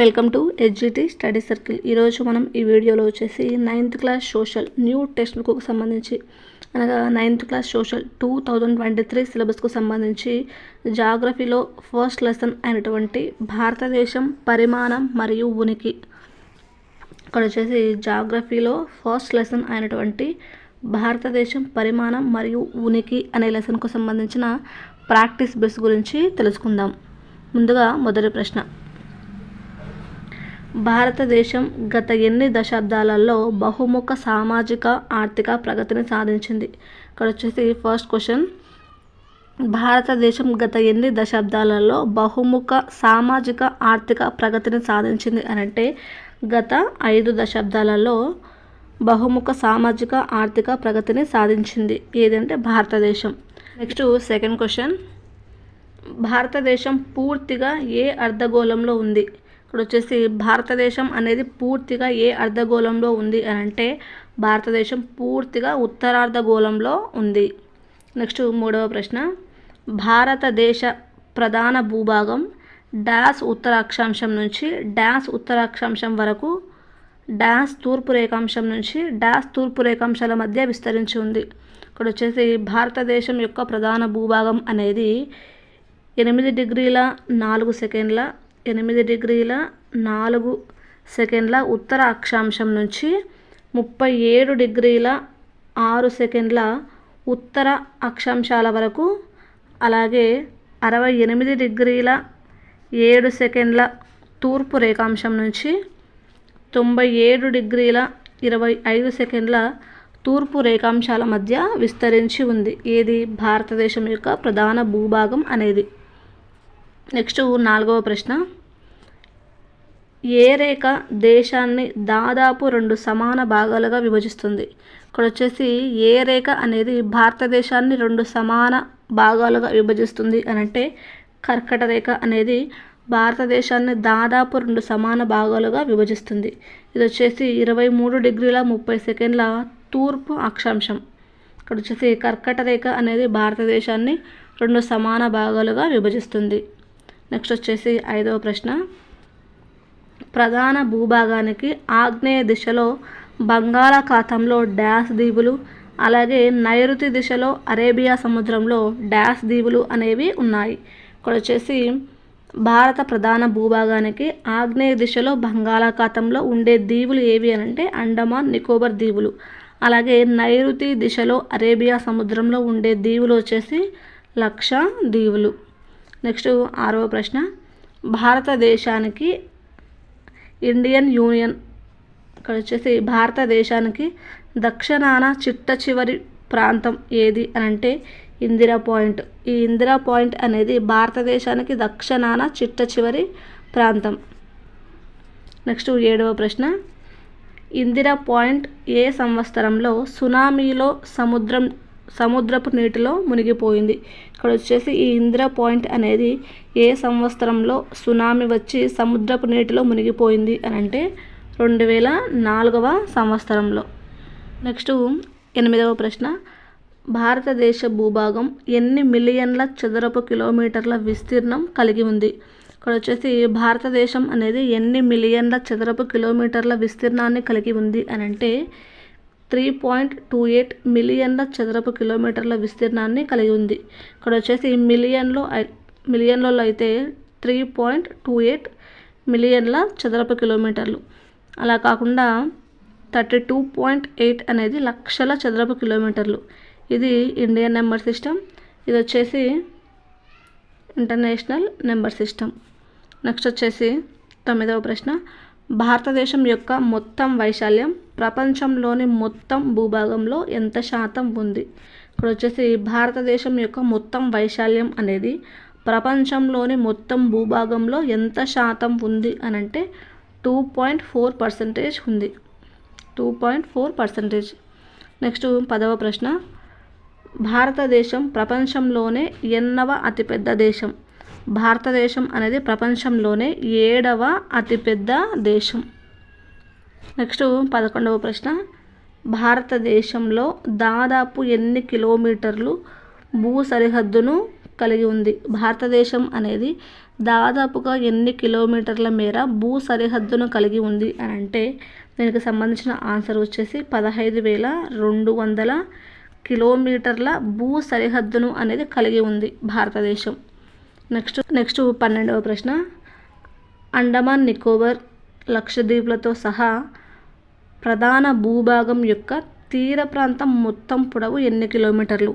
Welcome to HGT study circle. ఈరోజు మనం ఈ వీడియోలో వచ్చేసి ninth class social new text book సంబంధించి అనగా ninth class social two thousand twenty three సిలబస్కు సంబంధించి జాగ్రఫీలో ఫస్ట్ లెసన్ అయినటువంటి భారతదేశం పరిమాణం మరియు ఉనికి. ఇక్కడ వచ్చేసి జాగ్రఫీలో ఫస్ట్ లెసన్ అయినటువంటి భారతదేశం పరిమాణం మరియు ఉనికి అనే లెసన్కు సంబంధించిన ప్రాక్టీస్ బెస్ గురించి తెలుసుకుందాం. ముందుగా మొదటి ప్రశ్న. భారతదేశం గత ఎన్ని దశాబ్దాలలో బహుముఖ సామాజిక ఆర్థిక ప్రగతిని సాధించింది? ఇక్కడ వచ్చేసి ఫస్ట్ క్వశ్చన్ భారతదేశం గత ఎన్ని దశాబ్దాలలో బహుముఖ సామాజిక ఆర్థిక ప్రగతిని సాధించింది అని అంటే గత ఐదు దశాబ్దాలలో బహుముఖ సామాజిక ఆర్థిక ప్రగతిని సాధించింది. ఏదంటే భారతదేశం. నెక్స్ట్ సెకండ్ క్వశ్చన్ భారతదేశం పూర్తిగా ఏ అర్ధగోళంలో ఉంది? ఇక్కడ వచ్చేసి భారతదేశం అనేది పూర్తిగా ఏ అర్ధగోళంలో ఉంది అని అంటే భారతదేశం పూర్తిగా ఉత్తరార్ధగోళంలో ఉంది. నెక్స్ట్ మూడవ ప్రశ్న. భారతదేశ ప్రధాన భూభాగం డాష్ ఉత్తర అక్షాంశం నుంచి డాష్ ఉత్తర అక్షాంశం వరకు డాష్ తూర్పు రేఖాంశం నుంచి డాష్ తూర్పు రేఖాంశాల మధ్య విస్తరించి ఉంది. ఇక్కడ వచ్చేసి భారతదేశం యొక్క ప్రధాన భూభాగం అనేది ఎనిమిది డిగ్రీల నాలుగు సెకండ్ల ఎనిమిది డిగ్రీల నాలుగు సెకండ్ల ఉత్తర అక్షాంశం నుంచి ముప్పై ఏడు డిగ్రీల ఆరు సెకండ్ల ఉత్తర అక్షాంశాల వరకు అలాగే అరవై ఎనిమిది డిగ్రీల ఏడు సెకండ్ల తూర్పు రేఖాంశం నుంచి తొంభై ఏడు డిగ్రీల ఇరవై ఐదు సెకండ్ల తూర్పు రేఖాంశాల మధ్య విస్తరించి ఉంది. ఏది? భారతదేశం యొక్క ప్రధాన భూభాగం అనేది. నెక్స్ట్ నాలుగవ ప్రశ్న. ఏ రేఖ దేశాన్ని దాదాపు రెండు సమాన భాగాలుగా విభజిస్తుంది? ఇక్కడ వచ్చేసి ఏ రేఖ అనేది భారతదేశాన్ని రెండు సమాన భాగాలుగా విభజిస్తుంది అని అంటే కర్కట రేఖ అనేది భారతదేశాన్ని దాదాపు రెండు సమాన భాగాలుగా విభజిస్తుంది. ఇది వచ్చేసి ఇరవై మూడు డిగ్రీల ముప్పై సెకండ్ల తూర్పు అక్షాంశం. ఇక్కడ వచ్చేసి కర్కట రేఖ అనేది భారతదేశాన్ని రెండు సమాన భాగాలుగా విభజిస్తుంది. నెక్స్ట్ వచ్చేసి ఐదవ ప్రశ్న. ప్రధాన భూభాగానికి ఆగ్నేయ దిశలో బంగాళాఖాతంలో డ్యాష్ దీవులు అలాగే నైరుతి దిశలో అరేబియా సముద్రంలో డ్యాష్ దీవులు అనేవి ఉన్నాయి. ఇక్కడ వచ్చేసి భారత ప్రధాన భూభాగానికి ఆగ్నేయ దిశలో బంగాళాఖాతంలో ఉండే దీవులు ఏవి అని అంటే అండమాన్ నికోబార్ దీవులు అలాగే నైరుతి దిశలో అరేబియా సముద్రంలో ఉండే దీవులు వచ్చేసి లక్ష దీవులు. నెక్స్ట్ ఆరవ ప్రశ్న. భారతదేశానికి ఇండియన్ యూనియన్ ఇక్కడ వచ్చేసి భారతదేశానికి దక్షిణాన చిట్ట చివరి ప్రాంతం ఏది అని అంటే ఇందిరా పాయింట్. ఈ ఇందిరా పాయింట్ అనేది భారతదేశానికి దక్షిణాన చిట్ట చివరి ప్రాంతం. నెక్స్ట్ ఏడవ ప్రశ్న. ఇందిరా పాయింట్ ఏ సంవత్సరంలో సునామీలో సముద్రం సముద్రపు నీటిలో మునిగిపోయింది. ఇక్కడ వచ్చేసి ఈ ఇందిరా పాయింట్ అనేది ఏ సంవత్సరంలో సునామీ వచ్చి సముద్రపు నీటిలో మునిగిపోయింది అని అంటే రెండు వేల నాలుగవ సంవత్సరంలో. నెక్స్ట్ ఎనిమిదవ ప్రశ్న. భారతదేశ భూభాగం ఎన్ని మిలియన్ల చదరపు కిలోమీటర్ల విస్తీర్ణం కలిగి ఉంది? ఇక్కడ వచ్చేసి భారతదేశం అనేది ఎన్ని మిలియన్ల చదరపు కిలోమీటర్ల విస్తీర్ణాన్ని కలిగి ఉంది అని అంటే త్రీ పాయింట్ టూ ఎయిట్ మిలియన్ల చదరపు కిలోమీటర్ల విస్తీర్ణాన్ని కలిగి ఉంది. ఇక్కడ వచ్చేసి మిలియన్లో మిలియన్లలో అయితే త్రీ పాయింట్ టూ ఎయిట్ మిలియన్ల చదరపు కిలోమీటర్లు. అలా కాకుండా థర్టీ టూ పాయింట్ ఎయిట్ అనేది లక్షల చదరపు కిలోమీటర్లు. ఇది ఇండియన్ నెంబర్ సిస్టమ్. ఇది వచ్చేసి ఇంటర్నేషనల్ నెంబర్ సిస్టమ్. నెక్స్ట్ వచ్చేసి తొమ్మిదవ ప్రశ్న. భారతదేశం యొక్క మొత్తం వైశాల్యం ప్రపంచంలోని మొత్తం భూభాగంలో ఎంత శాతం ఉంది? ఇక్కడ వచ్చేసి భారతదేశం యొక్క మొత్తం వైశాల్యం అనేది ప్రపంచంలోని మొత్తం భూభాగంలో ఎంత శాతం ఉంది అని అంటే టూ పాయింట్ ఫోర్ పర్సెంటేజ్ ఉంది. Two point four percentage. Next పదవ ప్రశ్న. భారతదేశం ప్రపంచంలోనే ఎన్నవ అతిపెద్ద దేశం? భారతదేశం అనేది ప్రపంచంలోనే ఏడవ అతిపెద్ద దేశం. నెక్స్ట్ పదకొండవ ప్రశ్న. భారతదేశంలో దాదాపు ఎన్ని కిలోమీటర్లు భూ సరిహద్దును కలిగి ఉంది? భారతదేశం అనేది దాదాపుగా ఎన్ని కిలోమీటర్ల మేర భూ సరిహద్దును కలిగి ఉంది అని అంటే దీనికి సంబంధించిన ఆన్సర్ వచ్చేసి పదహైదు వేల రెండు వందల కిలోమీటర్ల భూ సరిహద్దును అనేది కలిగి ఉంది భారతదేశం. నెక్స్ట్ నెక్స్ట్ పన్నెండవ ప్రశ్న. అండమాన్ నికోబార్ లక్షద్వీపులతో సహా ప్రధాన భూభాగం యొక్క తీర ప్రాంతం మొత్తం పొడవు ఎన్ని కిలోమీటర్లు?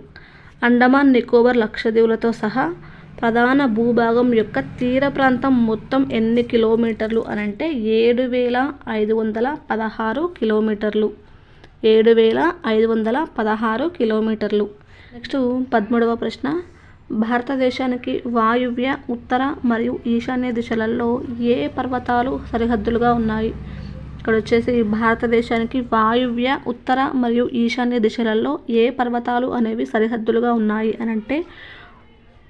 అండమాన్ నికోబార్ లక్షద్వీపులతో సహా ప్రధాన భూభాగం యొక్క తీర ప్రాంతం మొత్తం ఎన్ని కిలోమీటర్లు అని అంటే ఏడు వేల ఐదు వందల పదహారు కిలోమీటర్లు. ఏడు వేల ఐదు వందల పదహారు కిలోమీటర్లు. నెక్స్ట్ పదమూడవ ప్రశ్న. భారతదేశానికి వాయువ్య ఉత్తర మరియు ఈశాన్య దిశలలో ఏ పర్వతాలు సరిహద్దులుగా ఉన్నాయి? ఇక్కడ వచ్చేసి భారతదేశానికి వాయువ్య ఉత్తర మరియు ఈశాన్య దిశలలో ఏ పర్వతాలు అనేవి సరిహద్దులుగా ఉన్నాయి అని అంటే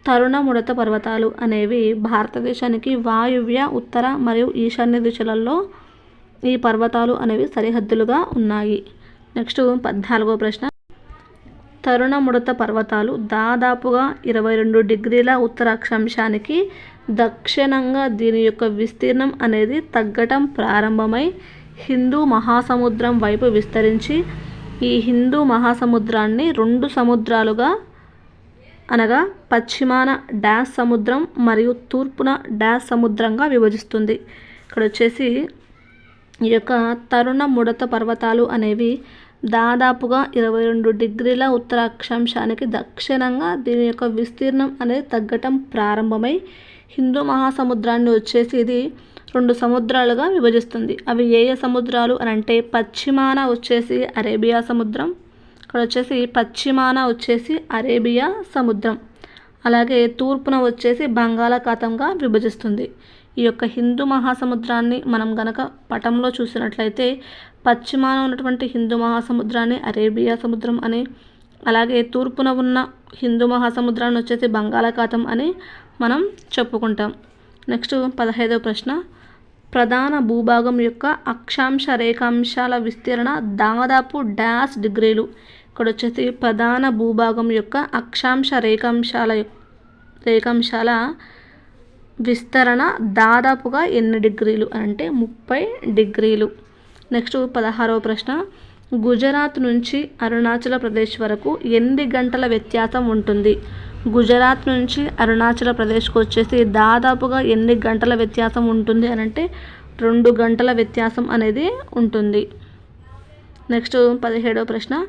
తరుణ ముడత పర్వతాలు అనేవి భారతదేశానికి వాయువ్య ఉత్తర మరియు ఈశాన్య దిశలలో ఈ పర్వతాలు అనేవి సరిహద్దులుగా ఉన్నాయి. నెక్స్ట్ పద్నాలుగో ప్రశ్న. తరుణ ముడత పర్వతాలు దాదాపుగా ఇరవై రెండు డిగ్రీల ఉత్తర అక్షాంశానికి దక్షిణంగా దీని యొక్క విస్తీర్ణం అనేది తగ్గటం ప్రారంభమై హిందూ మహాసముద్రం వైపు విస్తరించి ఈ హిందూ మహాసముద్రాన్ని రెండు సముద్రాలుగా అనగా పశ్చిమాన డాష్ సముద్రం మరియు తూర్పున డాష్ సముద్రంగా విభజిస్తుంది. ఇక్కడ వచ్చేసి ఈ యొక్క తరుణ ముడత పర్వతాలు అనేవి దాదాపుగా ఇరవై రెండు డిగ్రీల ఉత్తర అక్షాంశానికి దక్షిణంగా దీని యొక్క విస్తీర్ణం అనేది తగ్గటం ప్రారంభమై హిందూ మహాసముద్రాన్ని వచ్చేసి ఇది రెండు సముద్రాలుగా విభజిస్తుంది. అవి ఏ ఏ సముద్రాలు అని అంటే పశ్చిమాన వచ్చేసి అరేబియా సముద్రం ఇక్కడ వచ్చేసి పశ్చిమాన వచ్చేసి అరేబియా సముద్రం అలాగే తూర్పున వచ్చేసి బంగాళాఖాతంగా విభజిస్తుంది. ఈ యొక్క హిందూ మహాసముద్రాన్ని మనం గనక పటంలో చూసినట్లయితే పశ్చిమాన ఉన్నటువంటి హిందూ మహాసముద్రాన్ని అరేబియా సముద్రం అని అలాగే తూర్పున ఉన్న హిందూ మహాసముద్రాన్ని వచ్చేసి బంగాళాఖాతం అని మనం చెప్పుకుంటాం. నెక్స్ట్ పదహైదవ ప్రశ్న. ప్రధాన భూభాగం యొక్క అక్షాంశ రేఖాంశాల విస్తీరణ దాదాపు డాష్ డిగ్రీలు. ఇక్కడ వచ్చేసి ప్రధాన భూభాగం యొక్క అక్షాంశ రేఖాంశాల రేఖాంశాల విస్తరణ దాదాపుగా ఎన్ని డిగ్రీలు అంటే ముప్పై డిగ్రీలు. నెక్స్ట్ పదహారవ ప్రశ్న. గుజరాత్ నుంచి అరుణాచల్ ప్రదేశ్ వరకు ఎన్ని గంటల వ్యత్యాసం ఉంటుంది? గుజరాత్ నుంచి అరుణాచల్ ప్రదేశ్కి వచ్చేసి దాదాపుగా ఎన్ని గంటల వ్యత్యాసం ఉంటుంది అని అంటే రెండు గంటల వ్యత్యాసం అనేది ఉంటుంది. నెక్స్ట్ పదిహేడవ ప్రశ్న.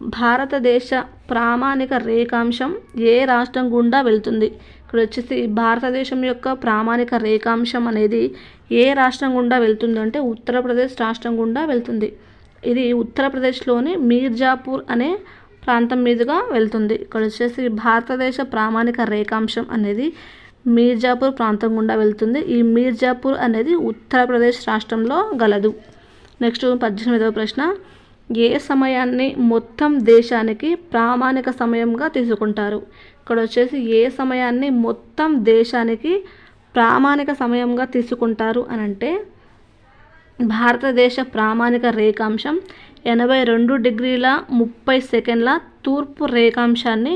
భారతదేశ ప్రామాణిక రేఖాంశం ఏ రాష్ట్రం గుండా వెళ్తుంది? ఇక్కడ వచ్చేసి భారతదేశం యొక్క ప్రామాణిక రేఖాంశం అనేది ఏ రాష్ట్రం గుండా వెళ్తుందంటే ఉత్తరప్రదేశ్ రాష్ట్రం గుండా వెళ్తుంది. ఇది ఉత్తరప్రదేశ్లోని మీర్జాపూర్ అనే ప్రాంతం మీదుగా వెళ్తుంది. ఇక్కడ వచ్చేసి భారతదేశ ప్రామాణిక రేఖాంశం అనేది మీర్జాపూర్ ప్రాంతం గుండా వెళ్తుంది. ఈ మీర్జాపూర్ అనేది ఉత్తరప్రదేశ్ రాష్ట్రంలో గలదు. నెక్స్ట్ పద్దెనిమిదవ ప్రశ్న. ఏ సమయాన్ని మొత్తం దేశానికి ప్రామాణిక సమయంగా తీసుకుంటారు? ఇక్కడ వచ్చేసి ఏ సమయాన్ని మొత్తం దేశానికి ప్రామాణిక సమయంగా తీసుకుంటారు అని అంటే భారతదేశ ప్రామాణిక రేఖాంశం ఎనభై రెండు డిగ్రీల ముప్పై సెకండ్ల తూర్పు రేఖాంశాన్ని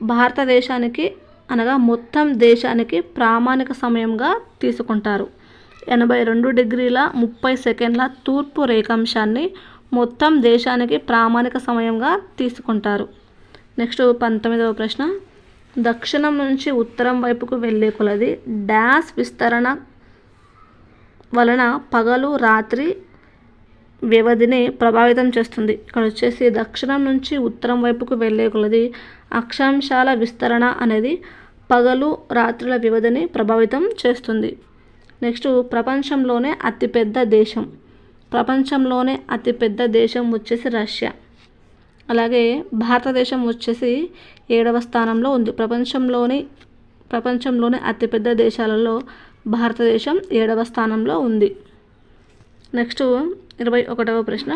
భారతదేశానికి అనగా మొత్తం దేశానికి ప్రామాణిక సమయంగా తీసుకుంటారు. ఎనభై రెండు డిగ్రీల ముప్పై సెకండ్ల తూర్పు రేఖాంశాన్ని మొత్తం దేశానికి ప్రామాణిక సమయంగా తీసుకుంటారు. నెక్స్ట్ పంతొమ్మిదవ ప్రశ్న. దక్షిణం నుంచి ఉత్తరం వైపుకు వెళ్ళే కొలది డాష్ విస్తరణ వలన పగలు రాత్రి వ్యవధిని ప్రభావితం చేస్తుంది. ఇక్కడ వచ్చేసి దక్షిణం నుంచి ఉత్తరం వైపుకు వెళ్ళే కొలది అక్షాంశాల విస్తరణ అనేది పగలు రాత్రుల వ్యవధిని ప్రభావితం చేస్తుంది. నెక్స్ట్ ప్రపంచంలోనే అతిపెద్ద దేశం. ప్రపంచంలోనే అతిపెద్ద దేశం వచ్చేసి రష్యా. అలాగే భారతదేశం వచ్చేసి ఏడవ స్థానంలో ఉంది. ప్రపంచంలోని ప్రపంచంలోని అతిపెద్ద దేశాలలో భారతదేశం ఏడవ స్థానంలో ఉంది. నెక్స్ట్ ఇరవై ఒకటవ ప్రశ్న.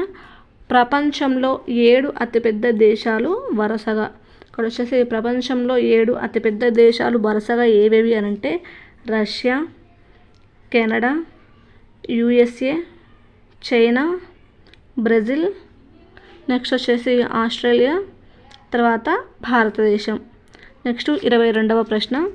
ప్రపంచంలో ఏడు అతిపెద్ద దేశాలు వరుసగా. ఇక్కడ వచ్చేసి ప్రపంచంలో ఏడు అతిపెద్ద దేశాలు వరుసగా ఏవేవి అని అంటే Russia Canada USA China Brazil next వచ్చేసి ఆస్ట్రేలియా తర్వాత భారతదేశం. నెక్స్ట్ ఇరవై రెండవ ప్రశ్న.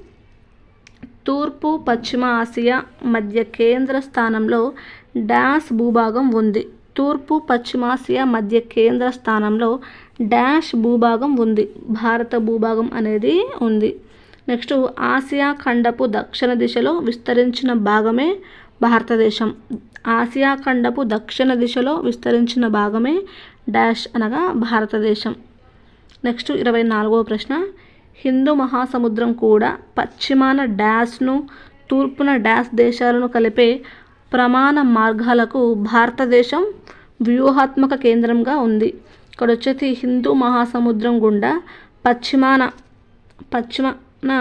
తూర్పు పశ్చిమ ఆసియా మధ్య కేంద్ర స్థానంలో డాష్ భూభాగం ఉంది. తూర్పు పశ్చిమాసియా మధ్య కేంద్ర స్థానంలో డాష్ భూభాగం ఉంది. భారత భూభాగం అనేది ఉంది. నెక్స్ట్ ఆసియా ఖండపు దక్షిణ దిశలో విస్తరించిన భాగమే భారతదేశం. ఆసియా ఖండపు దక్షిణ దిశలో విస్తరించిన భాగమే డాష్ అనగా భారతదేశం. నెక్స్ట్ ఇరవై నాలుగవ ప్రశ్న. హిందూ మహాసముద్రం కూడా పశ్చిమాన డాష్ను తూర్పున డాష్ దేశాలను కలిపే ప్రమాణ మార్గాలకు భారతదేశం వ్యూహాత్మక కేంద్రంగా ఉంది. ఇక్కడ వచ్చేసి హిందూ మహాసముద్రం గుండా పశ్చిమాన పశ్చిమాన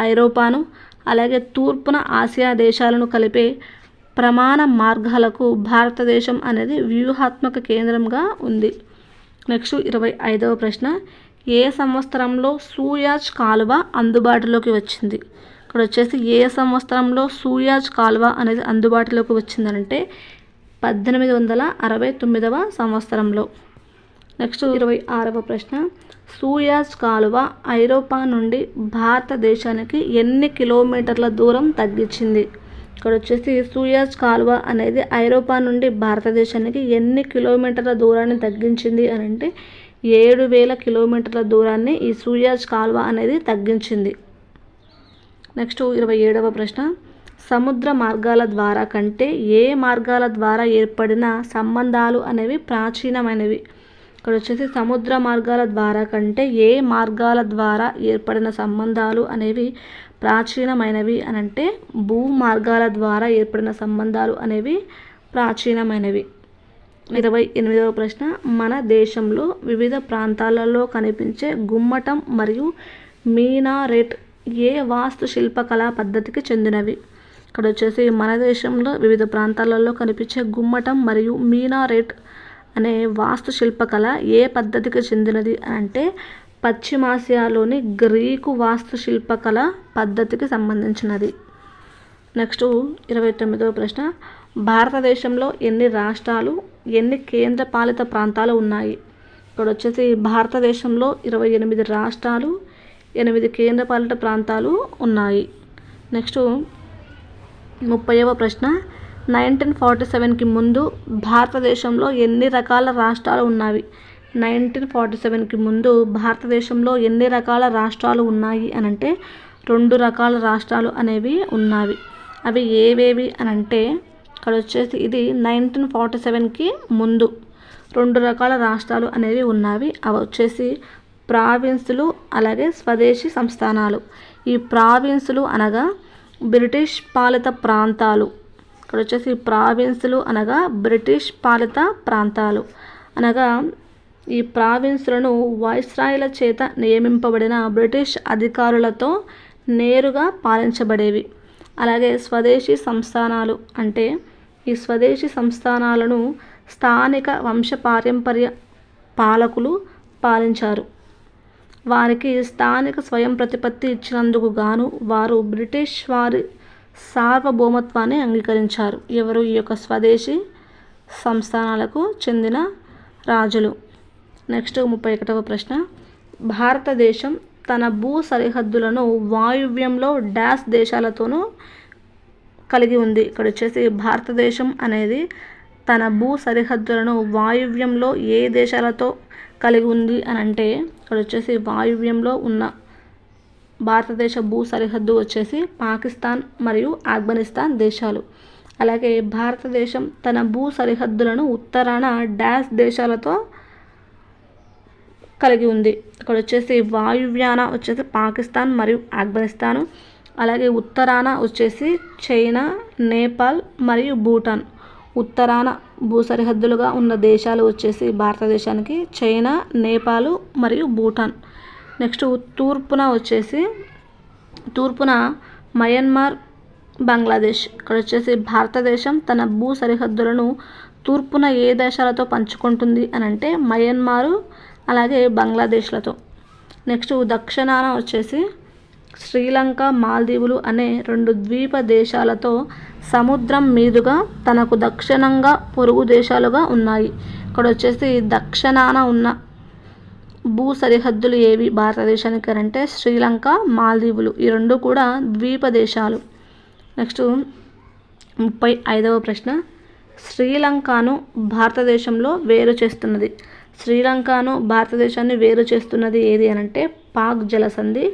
ఐరోపాను అలాగే తూర్పున ఆసియా దేశాలను కలిపే ప్రమాణ మార్గాలకు భారతదేశం అనేది వ్యూహాత్మక కేంద్రంగా ఉంది. నెక్స్ట్ ఇరవై ఐదవ ప్రశ్న ఏ సంవత్సరంలో సూయాజ్ కాలువ అందుబాటులోకి వచ్చింది? ఇక్కడ వచ్చేసి ఏ సంవత్సరంలో సూయాజ్ కాలువ అనేది అందుబాటులోకి వచ్చిందంటే పద్దెనిమిది వందల అరవై తొమ్మిదవ సంవత్సరంలో. నెక్స్ట్ ఇరవై ఆరవ ప్రశ్న సూయాజ్ కాలువ ఐరోపా నుండి భారతదేశానికి ఎన్ని కిలోమీటర్ల దూరం తగ్గించింది? ఇక్కడ వచ్చేసి సూయాజ్ కాలువ అనేది ఐరోపా నుండి భారతదేశానికి ఎన్ని కిలోమీటర్ల దూరాన్ని తగ్గించింది అని అంటే ఏడు వేల కిలోమీటర్ల దూరాన్ని ఈ సూయాజ్ కాలువ అనేది తగ్గించింది. నెక్స్ట్ ఇరవై ఏడవ ప్రశ్న. సముద్ర మార్గాల ద్వారా కంటే ఏ మార్గాల ద్వారా ఏర్పడిన సంబంధాలు అనేవి ప్రాచీనమైనవి? ఇక్కడ వచ్చేసి సముద్ర మార్గాల ద్వారా కంటే ఏ మార్గాల ద్వారా ఏర్పడిన సంబంధాలు అనేవి ప్రాచీనమైనవి అని అంటే భూ మార్గాల ద్వారా ఏర్పడిన సంబంధాలు అనేవి ప్రాచీనమైనవి. ఇరవై ఎనిమిదవ ప్రశ్న మన దేశంలో వివిధ ప్రాంతాలలో కనిపించే గుమ్మటం మరియు మీనారెట్ ఏ వాస్తు శిల్పకళా పద్ధతికి చెందినవి? ఇక్కడ వచ్చేసి మన దేశంలో వివిధ ప్రాంతాలలో కనిపించే గుమ్మటం మరియు మీనారెట్ అనే వాస్తు శిల్పకళ ఏ పద్ధతికి చెందినది అంటే పశ్చిమాసియాలోని గ్రీకు వాస్తు శిల్పకళ పద్ధతికి సంబంధించినది. నెక్స్ట్ ఇరవై తొమ్మిదవ ప్రశ్న. భారతదేశంలో ఎన్ని రాష్ట్రాలు ఎన్ని కేంద్రపాలిత ప్రాంతాలు ఉన్నాయి? ఇక్కడ వచ్చేసి భారతదేశంలో ఇరవై ఎనిమిది రాష్ట్రాలు ఎనిమిది కేంద్రపాలిత ప్రాంతాలు ఉన్నాయి. నెక్స్ట్ ముప్పైవ ప్రశ్న. నైన్టీన్ ఫార్టీ సెవెన్కి ముందు భారతదేశంలో ఎన్ని రకాల రాష్ట్రాలు ఉన్నవి? నైన్టీన్ ఫార్టీ సెవెన్కి ముందు భారతదేశంలో ఎన్ని రకాల రాష్ట్రాలు ఉన్నాయి అనంటే రెండు రకాల రాష్ట్రాలు అనేవి ఉన్నవి. అవి ఏవేవి అనంటే అక్కడ ఇక్కడ వచ్చేసి ఇది నైన్టీన్ ఫార్టీ సెవెన్కి ముందు రెండు రకాల రాష్ట్రాలు అనేవి ఉన్నవి. అవి వచ్చేసి ప్రావిన్సులు అలాగే స్వదేశీ సంస్థానాలు. ఈ ప్రావిన్సులు అనగా బ్రిటిష్ పాలిత ప్రాంతాలు. ఇక్కడ వచ్చేసి ప్రావిన్సులు అనగా బ్రిటిష్ పాలిత ప్రాంతాలు. అనగా ఈ ప్రావిన్సులను వాయిస్రాయ్ల చేత నియమింపబడిన బ్రిటిష్ అధికారులతో నేరుగా పాలించబడేవి. అలాగే స్వదేశీ సంస్థానాలు అంటే ఈ స్వదేశీ సంస్థానాలను స్థానిక వంశపారంపర్య పాలకులు పాలించారు. వారికి స్థానిక స్వయం ప్రతిపత్తి ఇచ్చినందుకు గాను వారు బ్రిటిష్ వారి సార్వభౌమత్వాన్ని అంగీకరించారు. ఎవరు ఈ యొక్క స్వదేశీ సంస్థానాలకు చెందిన రాజులు? నెక్స్ట్ ముప్పై ఒకటవ ప్రశ్న. భారతదేశం తన భూ సరిహద్దులను వాయువ్యంలో డాష్ దేశాలతోనూ కలిగి ఉంది. ఇక్కడ వచ్చేసి భారతదేశం అనేది తన భూ సరిహద్దులను వాయువ్యంలో ఏ దేశాలతో కలిగి ఉంది అని అంటే ఇక్కడ వచ్చేసి వాయువ్యంలో ఉన్న భారతదేశ భూ సరిహద్దు వచ్చేసి పాకిస్తాన్ మరియు ఆఫ్ఘనిస్తాన్ దేశాలు. అలాగే భారతదేశం తన భూ సరిహద్దులను ఉత్తరాన డాష్ దేశాలతో కలిగి ఉంది. ఇక్కడ వచ్చేసి వాయువ్యాన వచ్చేసి పాకిస్తాన్ మరియు ఆఫ్ఘనిస్తాను. అలాగే ఉత్తరాన వచ్చేసి చైనా నేపాల్ మరియు భూటాన్. ఉత్తరాన భూ సరిహద్దులుగా ఉన్న దేశాలు వచ్చేసి భారతదేశానికి చైనా నేపాల్ మరియు భూటాన్. నెక్స్ట్ తూర్పున వచ్చేసి తూర్పున మయన్మార్ బంగ్లాదేశ్. ఇక్కడ వచ్చేసి భారతదేశం తన భూ సరిహద్దులను తూర్పున ఏ దేశాలతో పంచుకుంటుంది అని అంటే మయన్మారు అలాగే బంగ్లాదేశ్లతో. నెక్స్ట్ దక్షిణాన వచ్చేసి శ్రీలంక మాల్దీవులు అనే రెండు ద్వీప దేశాలతో సముద్రం మీదుగా తనకు దక్షిణంగా పొరుగు దేశాలుగా ఉన్నాయి. ఇక్కడ వచ్చేసి దక్షిణాన ఉన్న భూ సరిహద్దులు ఏవి? భారతదేశానికి అంటే శ్రీలంక మాల్దీవులు. ఈ రెండు కూడా ద్వీప దేశాలు. నెక్స్ట్ ముప్పై ఐదవ ప్రశ్న. శ్రీలంకను భారతదేశంలో వేరు చేస్తున్నది. శ్రీలంకను భారతదేశాన్ని వేరు చేస్తున్నది ఏది అని అంటే పాక్ జలసంధి.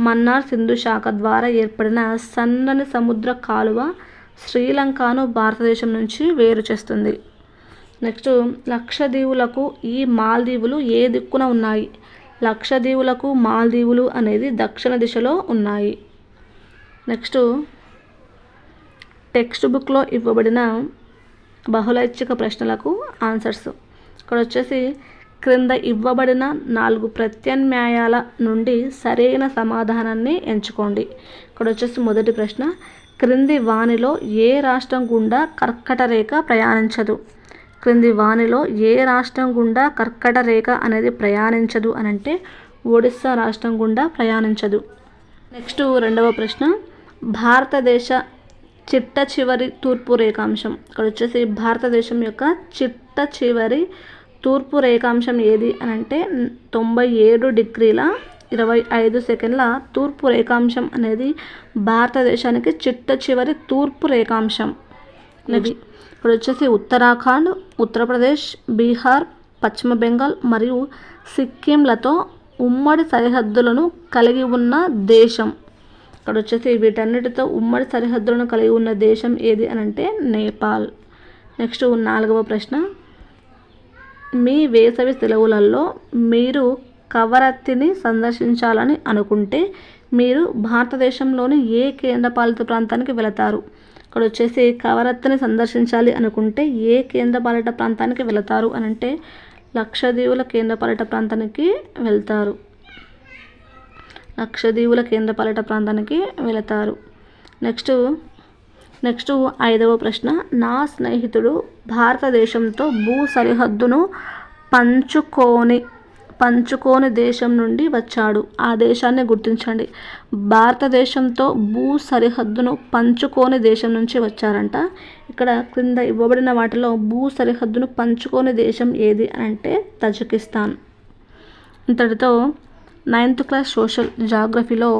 మన్నార్ సింధు శాఖ ద్వారా ఏర్పడిన సన్నని సముద్ర కాలువ శ్రీలంకను భారతదేశం నుంచి వేరు చేస్తుంది. నెక్స్ట్ లక్షదీవులకు ఈ మాల్దీవులు ఏ దిక్కున ఉన్నాయి? లక్షదీవులకు మాల్దీవులు అనేది దక్షిణ దిశలో ఉన్నాయి. నెక్స్ట్ టెక్స్ట్ బుక్లో ఇవ్వబడిన బహుళైచ్ఛిక ప్రశ్నలకు ఆన్సర్స్. ఇక్కడ వచ్చేసి క్రింద ఇవ్వబడిన నాలుగు ప్రత్యామ్నాయాల నుండి సరైన సమాధానాన్ని ఎంచుకోండి. ఇక్కడ వచ్చేసి మొదటి ప్రశ్న క్రింది వానిలో ఏ రాష్ట్రం గుండా కర్కట రేఖ ప్రయాణించదు? క్రింది వానిలో ఏ రాష్ట్రం గుండా కర్కట రేఖ అనేది ప్రయాణించదు అని అంటే ఒడిస్సా రాష్ట్రం గుండా ప్రయాణించదు. నెక్స్ట్ రెండవ ప్రశ్న భారతదేశ చిట్ట చివరి తూర్పు రేఖాంశం. ఇక్కడ వచ్చేసి భారతదేశం యొక్క చిట్ట చివరి తూర్పు రేఖాంశం ఏది అని అంటే తొంభై ఏడు డిగ్రీల ఇరవై ఐదు సెకండ్ల తూర్పు రేఖాంశం అనేది భారతదేశానికి చిట్ట చివరి తూర్పు రేఖాంశం. ఇది ఇప్పుడు వచ్చేసి ఉత్తరాఖండ్ ఉత్తరప్రదేశ్ బీహార్ పశ్చిమ బెంగాల్ మరియు సిక్కింలతో ఉమ్మడి సరిహద్దులను కలిగి ఉన్న దేశం. ఇక్కడ వచ్చేసి వీటన్నిటితో ఉమ్మడి సరిహద్దులను కలిగి ఉన్న దేశం ఏది అని అంటే నేపాల్. నెక్స్ట్ నాలుగవ ప్రశ్న. మీ వేసవి సెలవులలో మీరు కవరత్తిని సందర్శించాలని అనుకుంటే మీరు భారతదేశంలోని ఏ కేంద్రపాలిత ప్రాంతానికి వెళతారు? ఇక్కడ వచ్చేసి కవరత్తిని సందర్శించాలి అనుకుంటే ఏ కేంద్రపాలిత ప్రాంతానికి వెళతారు అని అంటే లక్షదీవుల కేంద్రపాలిత ప్రాంతానికి వెళ్తారు. లక్షదీవుల కేంద్రపాలిత ప్రాంతానికి వెళతారు. నెక్స్ట్ నెక్స్ట్ ఐదవ ప్రశ్న. నా స్నేహితుడు భారతదేశంతో భూ సరిహద్దును పంచుకోని పంచుకోని దేశం నుండి వచ్చాడు. ఆ దేశాన్ని గుర్తించండి. భారతదేశంతో భూ సరిహద్దును పంచుకోని దేశం నుంచి వచ్చారంట. ఇక్కడ క్రింద ఇవ్వబడిన వాటిలో భూ సరిహద్దును పంచుకోని దేశం ఏది అంటే తజకిస్తాన్. ఇంతటితో నైన్త్ క్లాస్ సోషల్ జాగ్రఫీలో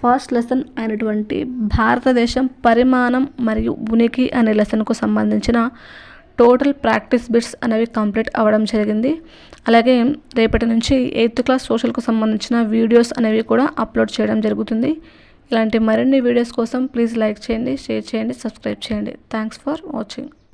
ఫస్ట్ లెసన్ అయినటువంటి భారతదేశం పరిమాణం మరియు ఉనికి అనే లెసన్కు సంబంధించిన టోటల్ ప్రాక్టీస్ బిట్స్ అనేవి కంప్లీట్ అవ్వడం జరిగింది. అలాగే రేపటి నుంచి ఎయిత్ క్లాస్ సోషల్కు సంబంధించిన వీడియోస్ అనేవి కూడా అప్లోడ్ చేయడం జరుగుతుంది. ఇలాంటి మరిన్ని వీడియోస్ కోసం ప్లీజ్ లైక్ చేయండి షేర్ చేయండి సబ్స్క్రైబ్ చేయండి. Thanks for watching.